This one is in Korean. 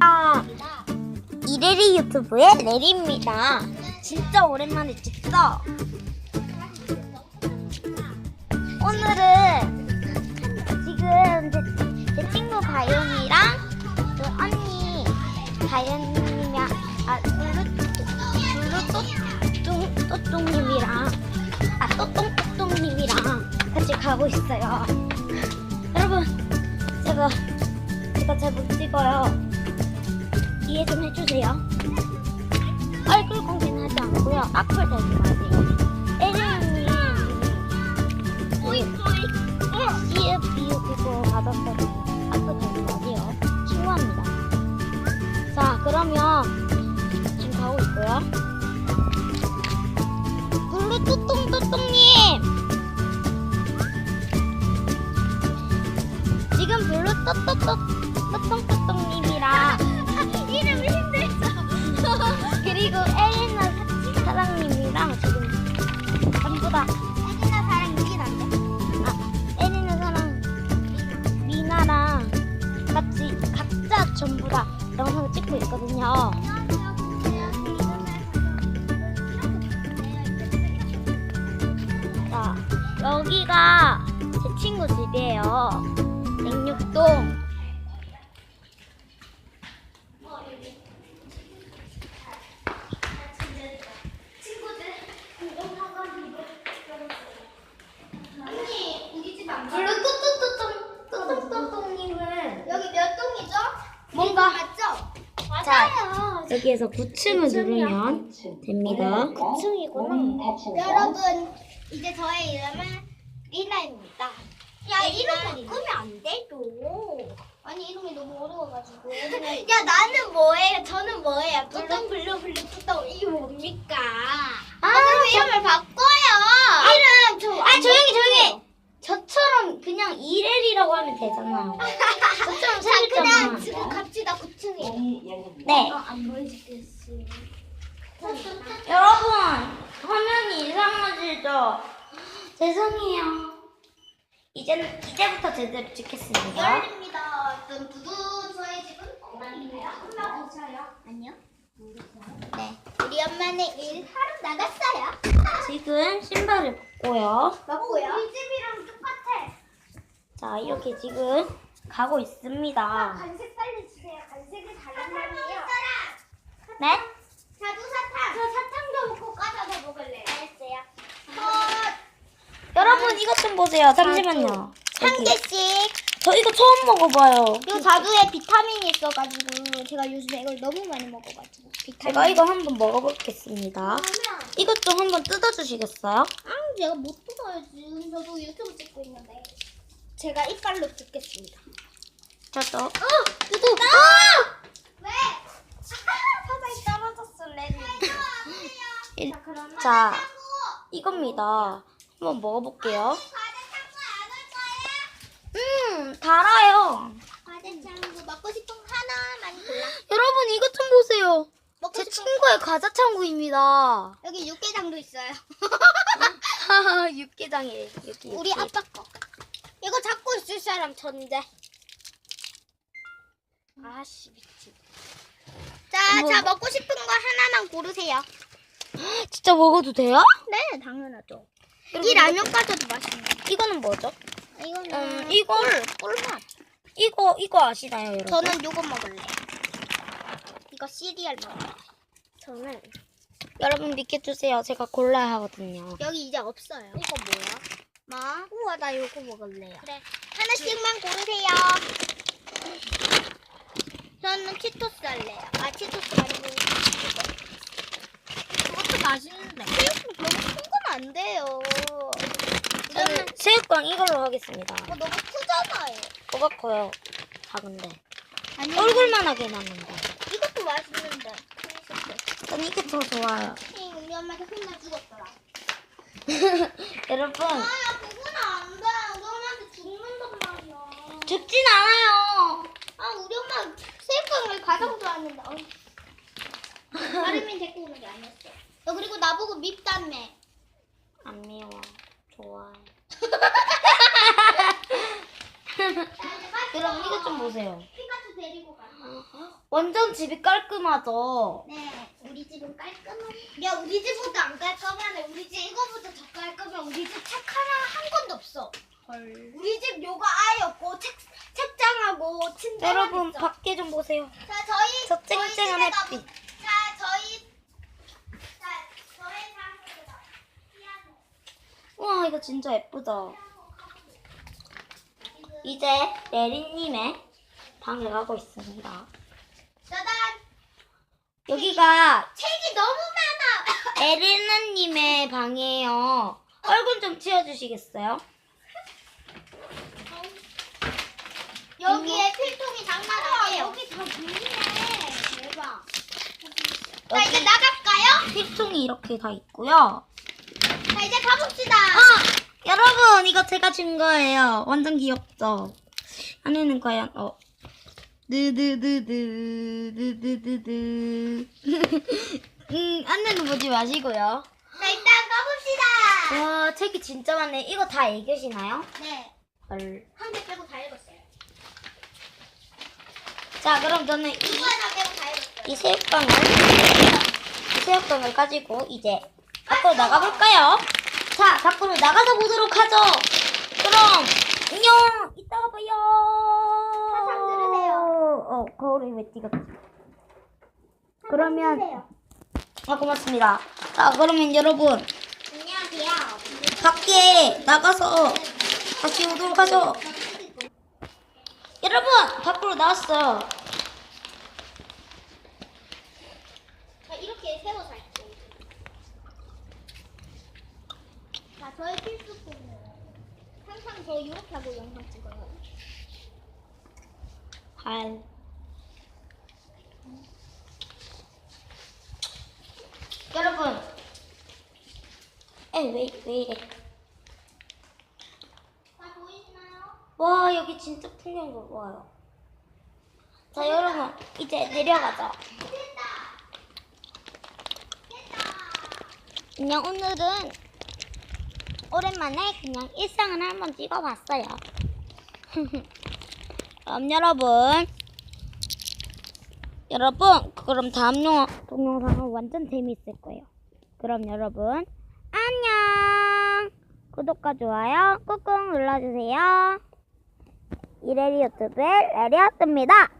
아, 이래리 유튜브의 레리입니다. 진짜 오랜만에 찍어. 오늘은 지금 제, 제 친구 가연이랑 그 언니 가연님이랑 아 블루 블루 또똥님이랑 아 또똥 또똥님이랑 같이 가고 있어요. 여러분 제가 제가 잘 못 찍어요. 이해 좀 해주세요. 얼굴 공개는 하지 않고요. 악플 달지 마세요. 에리언님 뿌이 이읍 비읍 이거 받았어요. 악플 달지 마세요. 친구합니다. 자 그러면 지금 가고 있고요. 블루 뚜뚱뚜뚱님 지금 블루 뚜뚜뚜 뚜뚱뚜 전부 다 영상을 찍고 있거든요. 자, 여기가 제 친구 집이에요. 뭔가- 맞죠? 자, 맞아요. 여기에서 9층을 누르면 됩니다. 9층이구나. 여러분, 이제 저의 이름은 리나입니다. 야, 이름 바꾸면 안 되죠. 아니, 이름이 너무 어려워가지고. 야, 나는 뭐예요? 저는 뭐예요? 뚜껑 블루 블루 뚜껑 이게 뭡니까? 아, 그럼 이름을 바꿔요. 이름 저. 아, 조용히, 조용히! 저처럼 그냥 이 래리라고 하면 되잖아요. 저처럼 자, 그냥 생겼잖아. 지금 갑시다 9층에. 네. 아, 안 보여주겠어. 여러분, 화면이 이상하시죠? 죄송해요. 이제는, 이제부터 제대로 찍겠습니다. 열립니다. 좀 두두 저의 집은 엉망이에요. 엄마 오셔요? 아니요. 네. 우리 엄마는 일 하러 나갔어요. 지금 신발을 벗고요. 맞고요. 우리 집이랑. 자, 이렇게 지금 가고 있습니다. 간색 빨리 주세요. 간색을 달라면요. 네? 자두 사탕. 저 사탕도 먹고 까져서 먹을래요. 알았어요. 여러분, 이것 좀 보세요. 잠시만요. 한 여기. 개씩. 저 이거 처음 먹어봐요. 이 자두에 비타민이 있어가지고 제가 요즘에 이걸 너무 많이 먹어가지고 비타민. 제가 이거 한번 먹어보겠습니다. 그러면 이것 좀 한번 뜯어주시겠어요? 아, 제가 못 뜯어야지. 저도 유튜브 찍고 있는데. 제가 이빨로 뜯겠습니다. 저도. 어! 누구? 아! 왜? 바닥에 떨어졌어, 레니. 일- 자, 그러면 자, 이겁니다. 한번 먹어볼게요. 음, 달아요. 과자창고 먹고 싶은 거 하나만 골라. 여러분, 이것 좀 보세요. 먹고 제 싶은 친구의 과자 창구입니다. 여기 육개장도 있어요. 하하, 육개장이래. 여기 우리 육개. 아빠 거. 이거 잡고 있을 사람 전데. 아씨, 미친. 자, 뭐- 자 먹고 싶은 거 하나만 고르세요. 진짜 먹어도 돼요? 네, 당연하죠. 이 라면 과자도 맛있네. 이거는 뭐죠? 이거는 음, 이거 꿀맛. 이거 이거 아시나요, 여러분? 저는 요거 먹을래요. 이거 시리얼 먹을래요. 저는 여러분 믿겨주세요. 제가 골라야 하거든요. 여기 이제 없어요. 이거 뭐야? 뭐? 우와 나 요거 먹을래요. 그래 하나씩만 고르세요. 저는 치토스 할래요. 아 치토스 아니고 그것도 맛있는데. 새우깡 너무 큰 건 안 돼요. 저는 새우깡 이걸로 하겠습니다. 어, 너무 크잖아요. 뭐가 커요? 작은데. 아니 얼굴만하게 났는데. 이것도 맛있는데. 전 이게 더 좋아요. 응, 우리 엄마한테 혼나 죽었더라. 여러분 아, 야, 그건 안 돼. 우리 엄마한테 죽는단 죽진 않아요. 아, 우리 엄마 새우깡을 가장 좋아하는데. 어. 다름이 데리고 오는 게 아니었어. 너 그리고 나보고 밉다며. 안 미워. 좋아해. 여러분 이거 좀 보세요. 피카츄 데리고 가. 완전 집이 깔끔하죠? 네, 우리 집은 깔끔한. 야, 우리 집보다 안 깔끔하네. 우리 집 이거보다 더 깔끔해. 우리 집책 하나 한 권도 없어. 헐. 우리 집 요가 아예 없고 책 책장하고 침대만 여러분 있어. 밖에 좀 보세요. 자, 저희 저 저희 쨍쨍한 집에다 햇빛. 보- 자, 저희 자, 저희 방에다 피아노. 와 이거 진짜 예쁘다. 이제 예린님의 방에 가고 있습니다. 짜잔. 여기가 책이 너무 많아. 에리나님의 방이에요. 얼굴 좀 치워주시겠어요? 여기에 필통이 장난 아니에요. 여기 다 보이네. 대박. 자, 이제 나갈까요? 필통이 이렇게 다 있고요. 자, 이제 가봅시다. 아! 여러분 이거 제가 준 거예요. 완전 귀엽죠? 안에는 과연 어 드드드드 드드드드 음 안에는 보지 마시고요. 자, 일단 가봅시다. 와 책이 진짜 많네. 이거 다 읽으시나요? 네. 헐. 한 개 빼고 다 읽었어요. 자 그럼 저는 이. 이 새우깡을 이 새우깡을 가지고 이제 밖으로 나가볼까요? 자 밖으로 나가서 보도록 하죠. 그럼 안녕. 이따가 봐요. 사탕 들으세요. 어 거울이 왜 띄었지? 그러면 아 고맙습니다. 자 그러면 여러분 안녕하세요. 밖에 나가서 다시 오도록 하죠. 여러분 밖으로 나왔어요. 자, 이렇게 세워 살게요. 자, 저의 필수품은 항상 저 이렇게 하고 영상 찍어요. 할. 여러분, 에왜 왜 이래? 자, 보이시나요? 와 여기 진짜 풍경 좋아요. 자 여러분 이제 내려가자. 안녕 오늘은 오랜만에 그냥 일상을 한번 찍어봤어요. 그럼 여러분, 여러분 그럼 다음 영, 동영상은 완전 재미있을 거예요. 그럼 여러분 안녕. 구독과 좋아요 꾹꾹 눌러주세요. 이래리 유튜브의 레리였습니다.